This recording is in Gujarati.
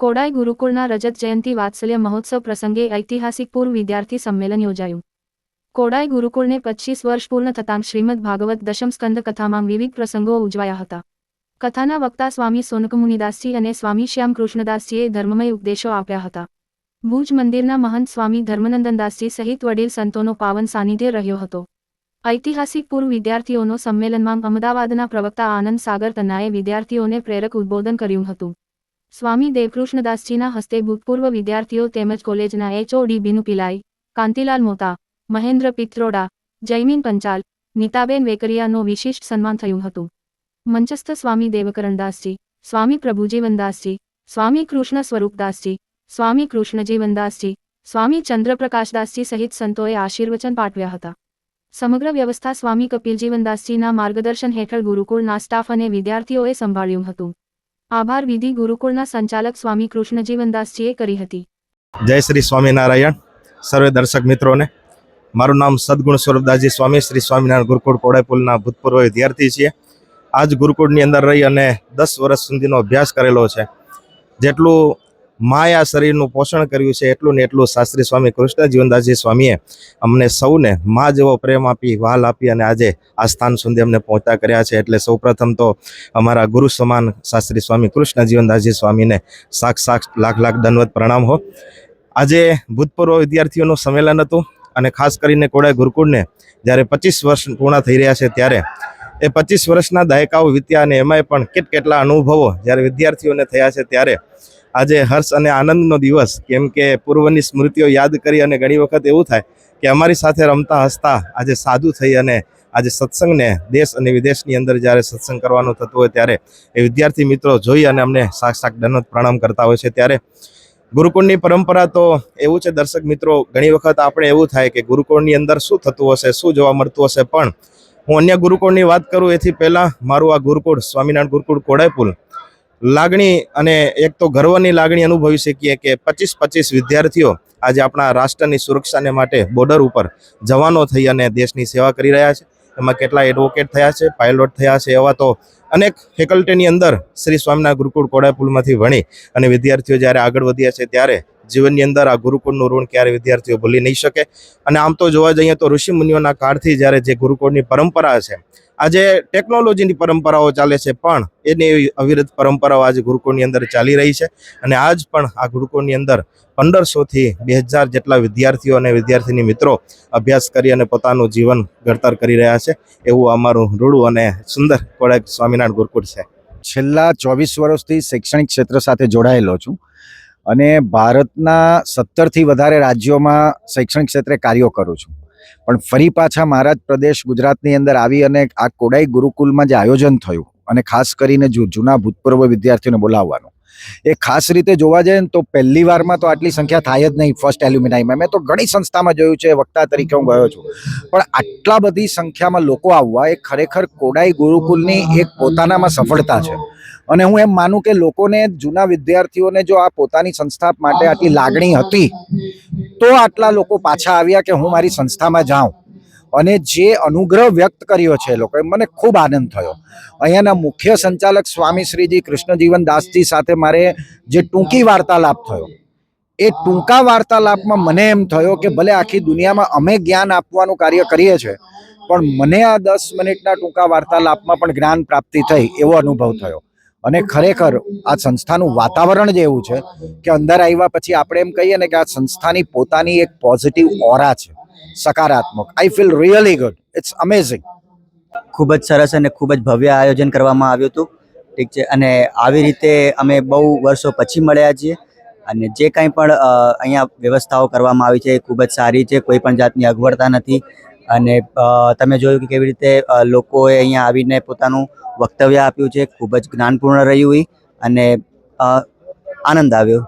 કોડાઈ ગુરુકુળના રજત જયંતિ વાત્સલ્ય મહોત્સવ પ્રસંગે ઐતિહાસિક પૂર્વ વિદ્યાર્થી સંમેલન યોજાયું. કોડાઈ ગુરુકુળને પચીસ વર્ષ પૂર્ણ થતાં શ્રીમદ ભાગવત દશમ સ્કંદ કથામાં વિવિધ પ્રસંગો ઉજવાયા હતા. કથાના વક્તા સ્વામી સોનકમુનિદાસજી અને સ્વામી શ્યામ કૃષ્ણદાસજીએ ધર્મમય ઉપદેશો આપ્યા હતા. ભુજ મંદિરના મહંત સ્વામી ધર્મનંદનદાસજી સહિત વડીલ સંતોનો પાવન સાનિધ્ય રહ્યો હતો. ઐતિહાસિક પૂર્વ વિદ્યાર્થીઓનો સંમેલનમાં અમદાવાદના પ્રવક્તા આનંદ સાગર તન્નાએ વિદ્યાર્થીઓને પ્રેરક ઉદ્બોધન કર્યું હતું. સ્વામી દેવકૃષ્ણદાસજીના હસ્તે ભૂતપૂર્વ વિદ્યાર્થીઓ તેમજ કોલેજના એચઓડી બિનુ પિલાઈ, કાંતિલાલ મોતા, મહેન્દ્ર પિત્રોડા, જયમીન પંચાલ, નીતાબેન વેકરિયાનો વિશિષ્ટ સન્માન થયું હતું. મંચસ્થ સ્વામી દેવકરણદાસજી, સ્વામી પ્રભુજીવનદાસજી, સ્વામી કૃષ્ણ સ્વરૂપદાસજી, સ્વામી કૃષ્ણજીવનદાસજી, સ્વામી ચંદ્રપ્રકાશદાસજી સહિત સંતોએ આશીર્વચન પાઠવ્યા હતા. સમગ્ર વ્યવસ્થા સ્વામી કપિલજીવનદાસજીના માર્ગદર્શન હેઠળ ગુરુકુળના સ્ટાફ અને વિદ્યાર્થીઓએ સંભાળ્યું હતું. આભાર વિધિ ગુરુકુળના સંચાલક સ્વામી કૃષ્ણજીવનદાસજીએ કરી હતી. જય શ્રી સ્વામિનારાયણ. સર્વે દર્શક મિત્રોને, મારું નામ સદગુણ સ્વરૂપદાસજી સ્વામી, શ્રી સ્વામિનારાયણ ગુરુકુળ કોડાયપુલના ભૂતપૂર્વ વિદ્યાર્થી છીએ. આજ ગુરુકુળની અંદર રહી અને દસ વર્ષ સુધીનો અભ્યાસ કરેલો છે. જેટલું માયા શરીરનું પોષણ કર્યું છે, એટલું ને એટલું શાસ્ત્રી સ્વામી કૃષ્ણ જીવનદાસજી સ્વામીએ અમને સૌને મા જેવો પ્રેમ આપી વાલ આપી અને આજે આ સ્થાન સુધી અમને પહોંચતા કર્યા છે. એટલે સૌપ્રથમ તો અમારા ગુરુ સમાન શાસ્ત્રી સ્વામી કૃષ્ણ જીવનદાસજી સ્વામીને સાક્ષ સાક્ષ લાખ લાખ દંડવત પ્રણામ હો. આજે ભૂતપૂર્વ વિદ્યાર્થીઓનું સંમેલન હતું અને ખાસ કરીને કોડાય ગુરુકુળને જ્યારે પચીસ વર્ષ પૂર્ણ થઈ રહ્યા છે ત્યારે એ પચીસ વર્ષના દાયકાઓ વીત્યા અને એમાંય પણ કેટ કેટલા અનુભવો જ્યારે વિદ્યાર્થીઓને થયા છે ત્યારે આજે હર્ષ અને આનંદનો દિવસ. કેમ કે પૂર્વની સ્મૃતિઓ યાદ કરી અને ઘણી વખત એવું થાય કે અમારી સાથે રમતા હસતા આજે સાદું થઈ અને આજે સત્સંગને દેશ અને વિદેશની અંદર જ્યારે સત્સંગ કરવાનું થતું હોય ત્યારે એ વિદ્યાર્થી મિત્રો જોઈ અને અમને સાક્ષાત દનત પ્રણામ કરતા હોય છે. ત્યારે ગુરુકુળની પરંપરા તો એવું છે દર્શક મિત્રો, ઘણી વખત આપણે એવું થાય કે ગુરુકુળની અંદર શું થતું હશે, શું જોવા મળતું હશે? પણ હું અન્ય ગુરુકુળની વાત કરું, એથી પહેલાં મારું આ ગુરુકુળ સ્વામિનારાયણ ગુરુકુળ કોડાઈપુલ લાગણી અને એક તો ગર્વની લાગણી અનુભવી શકીએ કે પચીસ પચીસ વિદ્યાર્થીઓ આજે આપણા રાષ્ટ્રની સુરક્ષાને માટે બોર્ડર ઉપર જવાનો થઈ અને દેશની સેવા કરી રહ્યા છે. એમાં કેટલા એડવોકેટ થયા છે પાયલોટ થયા છે એવા તો અનેક ફેકલ્ટીની અંદર શ્રી સ્વામિનારાયણ ગુરુકુળ કોડાપુલમાંથી ભણી અને વિદ્યાર્થીઓ જ્યારે આગળ વધ્યા છે ત્યારે જીવનની અંદર આ ગુરુકુળનું ઋણ ક્યારે વિદ્યાર્થીઓ ભૂલી નહીં શકે. અને આમ તો જોવા જઈએ તો ઋષિ મુનિઓના કાળથી જ્યારે જે ગુરુકુળની પરંપરા છે આજે ટેકનોલોજીની પરંપરાઓ ચાલે છે, પણ એની અવિરત પરંપરાઓ આજે ગુરુકુળની અંદર ચાલી રહી છે અને આજ પણ આ ગુરુકુળની અંદર પંદરસોથી બે હજાર જેટલા વિદ્યાર્થીઓ અને વિદ્યાર્થીની મિત્રો અભ્યાસ કરી અને પોતાનું જીવન ઘડતર કરી રહ્યા છે. એવું અમારું રૂડું અને સુંદર કોળેક સ્વામિનારાયણ ગુરુકુળ છે. છેલ્લા ચોવીસ વર્ષથી શૈક્ષણિક ક્ષેત્ર સાથે જોડાયેલો છું અને ભારતના સત્તરથી વધારે રાજ્યોમાં શૈક્ષણિક ક્ષેત્રે કાર્યો કરું છું. પણ ફરી પાછા મહારાજ પ્રદેશ ગુજરાતની અંદર આવી અને આ કોડાઈ ગુરુકુલમાં જે આયોજન થયું અને ખાસ કરીને જૂના ભૂતપૂર્વ વિદ્યાર્થીઓને બોલાવવાનું, એ ખાસ રીતે જોવા જાય ને તો પહેલી વારમાં તો આટલી સંખ્યા થાય જ નહીં ફર્સ્ટ એલ્યુમિનાઈમાં મેં તો ઘણી સંસ્થામાં જોયું છે, વક્તા તરીકે હું ગયો છું. પણ આટલા બધી સંખ્યામાં લોકો આવવા એ ખરેખર કોડાઈ ગુરુકુલની એક પોતાનામાં સફળતા છે. અને હું એમ માનું કે લોકોને, જૂના વિદ્યાર્થીઓને જો આ પોતાની સંસ્થા માટે આટલી લાગણી હતી તો આટલા લોકો પાછા આવ્યા કે હું મારી સંસ્થામાં જાઉં. અને જે અનુગ્રહ વ્યક્ત કર્યો છે લોકોએ, મને ખૂબ આનંદ થયો. અહીંયાના મુખ્ય સંચાલક સ્વામી શ્રીજી કૃષ્ણજીવન દાસજી સાથે મારે જે ટૂંકી વાર્તાલાપ થયો, એ ટૂંકા વાર્તાલાપમાં મને એમ થયો કે ભલે આખી દુનિયામાં અમે જ્ઞાન આપવાનું કાર્ય કરીએ છીએ પણ મને આ દસ મિનિટના ટૂંકા વાર્તાલાપમાં પણ જ્ઞાન પ્રાપ્તિ થઈ એવો અનુભવ થયો. અને ખરેખર આ સંસ્થાનું વાતાવરણ જ એવું છે કે અંદર આવ્યા પછી આપણે એમ કહીએ ને કે આ સંસ્થાની પોતાની એક પોઝિટિવ ઓરા છે સકારાત્મક. I feel really good it's amazing ખૂબ જ સરસ અને ખૂબ જ ભવ્ય આયોજન કરવામાં આવ્યું હતું. ઠીક છે. અને આવી રીતે અમે બહુ વર્ષો પછી મળ્યા છીએ અને જે કાંઈ પણ અહીંયા વ્યવસ્થાઓ કરવામાં આવી છે એ ખૂબ જ સારી છે. કોઈ પણ જાતની અગવડતા નથી. અને તમે જોયું કે કેવી રીતે લોકોએ અહીંયા આવીને પોતાનું વક્તવ્ય આપ્યું છે. ખૂબ જ જ્ઞાનપૂર્ણ રહ્યું એ અને આનંદ આવ્યો.